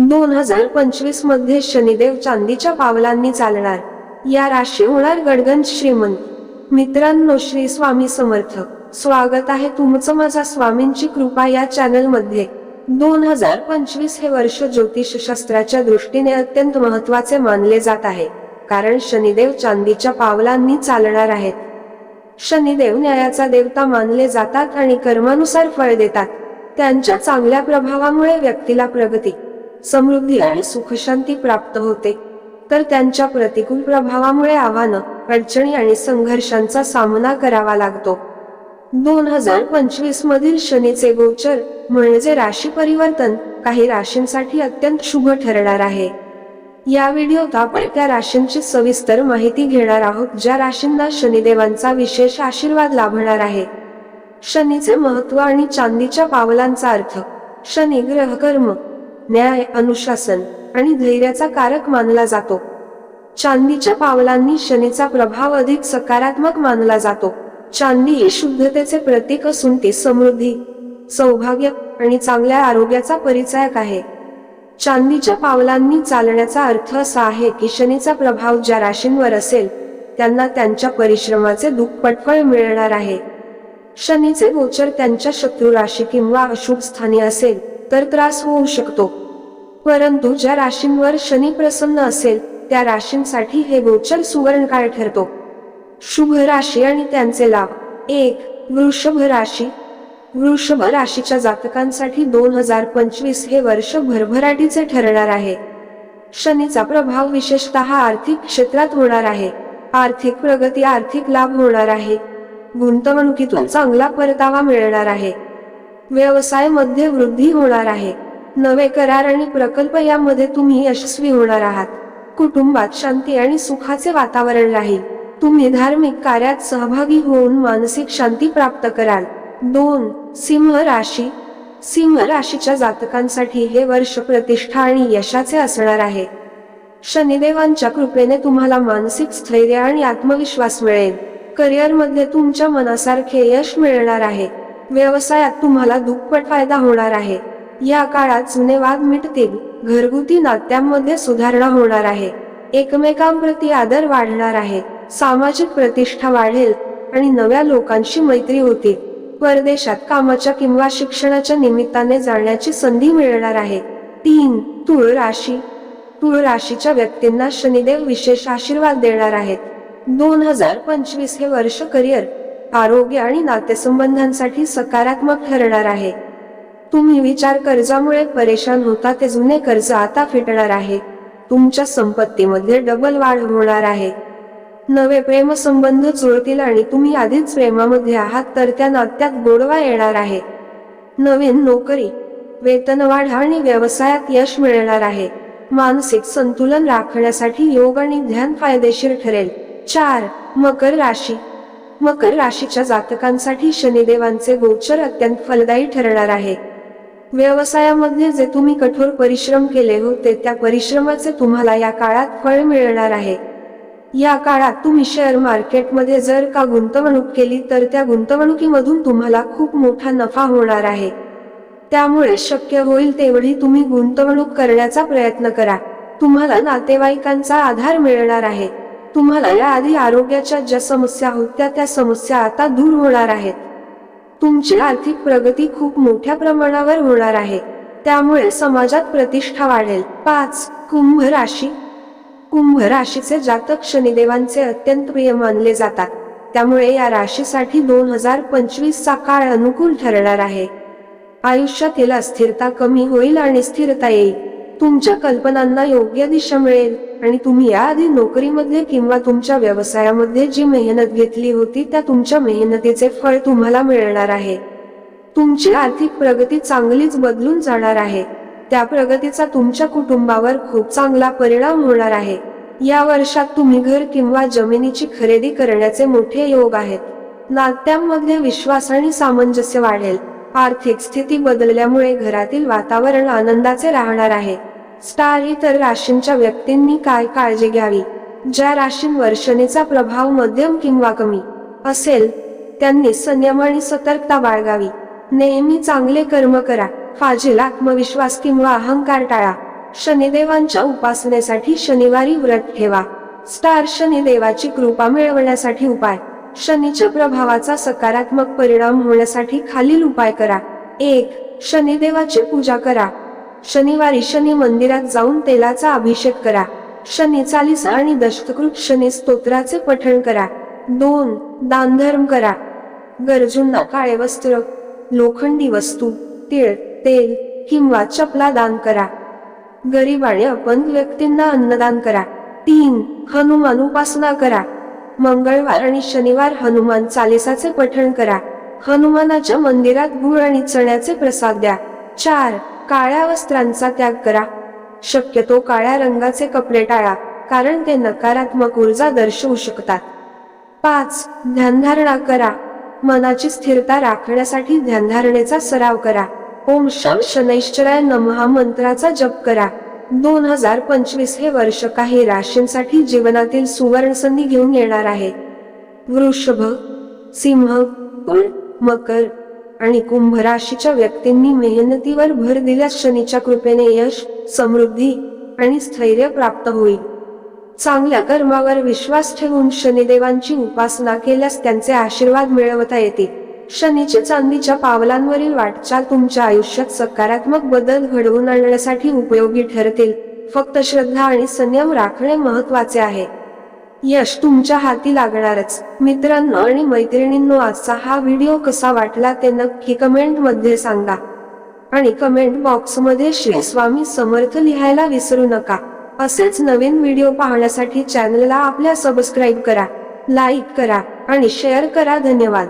दोन हजार पंचवीसमध्ये शनिदेव चांदीच्या पावलांनी चालणार. या राशी होणार गडगंज श्रीमंत. मित्रांनो श्री स्वामी समर्थ. स्वागत आहे तुमचं माझा स्वामींची कृपा या चॅनलमध्ये दोन हजार पंचवीस हे वर्ष ज्योतिष शास्त्राच्या दृष्टीने अत्यंत महत्त्वाचे मानले जात आहे. कारण शनिदेव चांदीच्या पावलांनी चालणार आहेत. शनिदेव न्यायाचा देवता मानले जातात आणि कर्मानुसार फळ देतात. त्यांच्या चांगल्या प्रभावामुळे व्यक्तीला प्रगती समृद्धी आणि सुखशांती प्राप्त होते. तर त्यांच्या प्रतिकूल प्रभावामुळे आव्हानं अडचणी आणि संघर्षांचा सामना करावा लागतो. दोन हजार पंचवीस मधील शनीचे गोचर म्हणजे राशी परिवर्तन काही राशींसाठी अत्यंत शुभ ठरणार आहे. या व्हिडिओत आपण त्या राशींची सविस्तर माहिती घेणार आहोत ज्या राशींना शनिदेवांचा विशेष आशीर्वाद लाभणार आहे. शनीचे महत्त्व आणि चांदीच्या पावलांचा अर्थ शनी ग्रह कर्म न्याय अनुशासन आणि धैर्याचा कारक मानला जातो. चांदीच्या पावलांनी शनीचा प्रभाव अधिक सकारात्मक मानला जातो. चांदी ही शुद्धतेचे प्रतीक असून ती समृद्धी सौभाग्य आणि चांगल्या आरोग्याचा परिचायक आहे. चांदीच्या पावलांनी चालण्याचा अर्थ असा आहे की शनीचा प्रभाव ज्या राशींवर असेल त्यांना त्यांच्या परिश्रमाचे दुप्पट मिळणार आहे. शनीचे गोचर त्यांच्या शत्रू राशी किंवा अशुभ स्थानी असेल तर त्रास होऊ शकतो. परंतु ज्या राशींवर शनी प्रसन्न असेल त्या राशींसाठी हे गोचर सुवर्णकाळ ठरतो. शुभ राशी आणि त्यांचे लाभ. एक वृषभ राशी. वृषभ राशीच्या जातकांसाठी दोन हजार पंचवीस हे वर्ष भरभराटीचे ठरणार आहे. शनीचा प्रभाव विशेषतः आर्थिक क्षेत्रात होणार आहे. आर्थिक प्रगती आर्थिक लाभ होणार आहे. गुंतवणुकीतून चांगला परतावा मिळणार आहे. व्यवसायामध्ये वृद्धी होणार आहे. नवे करार आणि प्रकल्प यामध्ये तुम्ही यशस्वी होणार आहात. कुटुंबात शांती आणि सुखाचे वातावरण राहील. तुम्ही धार्मिक कार्यात सहभागी होऊन मानसिक शांती प्राप्त कराल. दोन सिंह राशी. सिंह राशीच्या जातकांसाठी हे वर्ष प्रतिष्ठा आणि यशाचे असणार आहे. शनिदेवांच्या कृपेने तुम्हाला मानसिक स्थैर्य आणि आत्मविश्वास मिळेल. करिअरमध्ये तुमच्या मनासारखे यश मिळणार आहे. व्यवसायात तुम्हाला दुप्पट फायदा होणार आहे. या काळात जुने वाद मिटतील घरगुती नात्यांमध्ये सुधारणा होणार आहे. एकमेकांप्रती आदर वाढणार आहे. सामाजिक प्रतिष्ठा वाढेल आणि नव्या लोकांशी मैत्री होतील. परदेशात कामाच्या किंवा शिक्षणाच्या निमित्ताने जाण्याची संधी मिळणार आहे. तीन तुळ राशी. तुळ राशीच्या व्यक्तींना शनिदेव विशेष आशीर्वाद देणार आहेत. दोन हजार पंचवीस हे वर्ष करिअर आरोग्य आणि नातेसंबंधांसाठी सकारात्मक ठरणार आहे. तुम्ही विचार कर्जामुळे परेशान होता ते जुने कर्ज आता फिटणार आहे. तुमच्या संपत्तीमध्ये डबल वाढ होणार आहे. नवे प्रेमसंबंध जुळतील आणि तुम्ही आधीच प्रेमामध्ये आहात तर त्या नात्यात गोडवा येणार आहे. नवीन नोकरी वेतनवाढ आणि व्यवसायात यश मिळणार आहे. मानसिक संतुलन राखण्यासाठी योग आणि ध्यान फायदेशीर ठरेल. चार मकर राशी. मकर राशीच्या जातकांसाठी शनिदेवांचे गोचर अत्यंत फलदायी ठरणार आहे. व्यवसायामध्ये जे तुम्ही कठोर परिश्रम केले होते त्या परिश्रमाचे तुम्हाला या काळात फळ मिळणार आहे. या काळात तुम्ही शेअर मार्केटमध्ये जर का गुंतवणूक केली तर त्या गुंतवणुकीमधून तुम्हाला खूप मोठा नफा होणार आहे. त्यामुळे शक्य होईल तेवढी तुम्ही गुंतवणूक करण्याचा प्रयत्न करा. तुम्हाला नातेवाईकांचा आधार मिळणार आहे. तुम्हाला याआधी आरोग्याच्या ज्या समस्या होत्या त्या समस्या आता दूर होणार आहेत. तुमची आर्थिक प्रगती खूप मोठ्या प्रमाणावर होणार आहे. त्यामुळे समाजात प्रतिष्ठा वाढेल. पाच कुंभ राशी. कुंभ राशीचे जातक शनिदेवांचे अत्यंत प्रिय मानले जातात. त्यामुळे या राशीसाठी दोन हजार पंचवीस चा काळ अनुकूल ठरणार आहे. आयुष्यातील अस्थिरता कमी होईल आणि स्थिरता येईल. तुमच्या कल्पनांना योग्य दिशा मिळेल. आणि तुम्ही याआधी नोकरीमध्ये किंवा तुमच्या व्यवसायामध्ये जी मेहनत घेतली होती त्या तुमच्या मेहनतीचे फळ तुम्हाला मिळणार आहे. तुमची आर्थिक प्रगती चांगलीच बदलून जाणार आहे. त्या प्रगतीचा तुमच्या कुटुंबावर खूप चांगला परिणाम होणार आहे. या वर्षात तुम्ही घर किंवा जमिनीची खरेदी करण्याचे मोठे योग आहेत. नात्यांमध्ये विश्वास आणि सामंजस्य वाढेल. आर्थिक स्थिती बदलल्यामुळे घरातील वातावरण आनंदाचे राहणार आहे. स्टार इतर राशींच्या व्यक्तींनी काय काळजी घ्यावी? ज्या राशींवर शनीचा प्रभाव मध्यम किंवा कमी असेल त्यांनी संयम आणि सतर्कता बाळगावी. नेहमी चांगले कर्म करा. फाजील आत्मविश्वास किंवा अहंकार टाळा. शनिदेवांच्या उपासनेसाठी शनिवारी व्रत ठेवा. स्टार शनिदेवाची कृपा मिळवण्यासाठी उपाय. शनीच्या प्रभावाचा सकारात्मक परिणाम होण्यासाठी खालील उपाय करा. एक शनिदेवाची पूजा करा. शनिवारी शनी मंदिरात जाऊन तेलाचा अभिषेक करा. शनी चालीसा आणि दशकृत शनी स्तोत्राचे पठण करा. दोन दानधर्म करा. गरजूंना काळे वस्त्र लोखंडी वस्तू तीळ तेल किंवा चपला दान करा. गरीब आणि अपंग व्यक्तींना अन्नदान करा. तीन हनुमान उपासना करा. मंगळवार आणि शनिवार हनुमान चालिसाचे पठण करा. हनुमानाच्या मंदिरात गुळ आणि चण्याचे प्रसाद द्या. चार काळ्या वस्त्रांचा त्याग करा. शक्यतो काळ्या रंगाचे कपडे टाळा कारण ते नकारात्मक ऊर्जा दर्शवू शकतात. पाच ध्यानधारणा करा. मनाची स्थिरता राखण्यासाठी ध्यानधारणेचा सराव करा. ओम शम शनैश्चराय नमहा मंत्राचा जप करा. दोन हजार पंचवीस हे वर्ष काही राशींसाठी जीवनातील सुवर्ण संधी घेऊन येणार आहे. वृषभ सिंह मकर आणि कुंभ राशीच्या व्यक्तींनी मेहनतीवर भर दिल्यास शनीच्या कृपेने यश समृद्धी आणि स्थैर्य प्राप्त होईल. चांगल्या कर्मावर विश्वास ठेवून शनिदेवांची उपासना केल्यास त्यांचे आशीर्वाद मिळवता येतील. शनीच्या चांदीच्या पावलांवरील वाटचाल तुमच्या आयुष्यात सकारात्मक बदल घडवून आणण्यासाठी उपयोगी ठरतील. फक्त श्रद्धा आणि संयम राखणे महत्त्वाचे आहे. यश तुमच्या हाती लागणारच. मित्रांनो आणि मैत्रिणींनो आजचा हा व्हिडिओ कसा वाटला ते नक्की कमेंटमध्ये सांगा. आणि कमेंट बॉक्समध्ये श्री स्वामी समर्थ लिहायला विसरू नका. असेच नवीन व्हिडिओ पाहण्यासाठी चॅनलला आपल्या सबस्क्राईब करा लाईक करा आणि शेअर करा. धन्यवाद.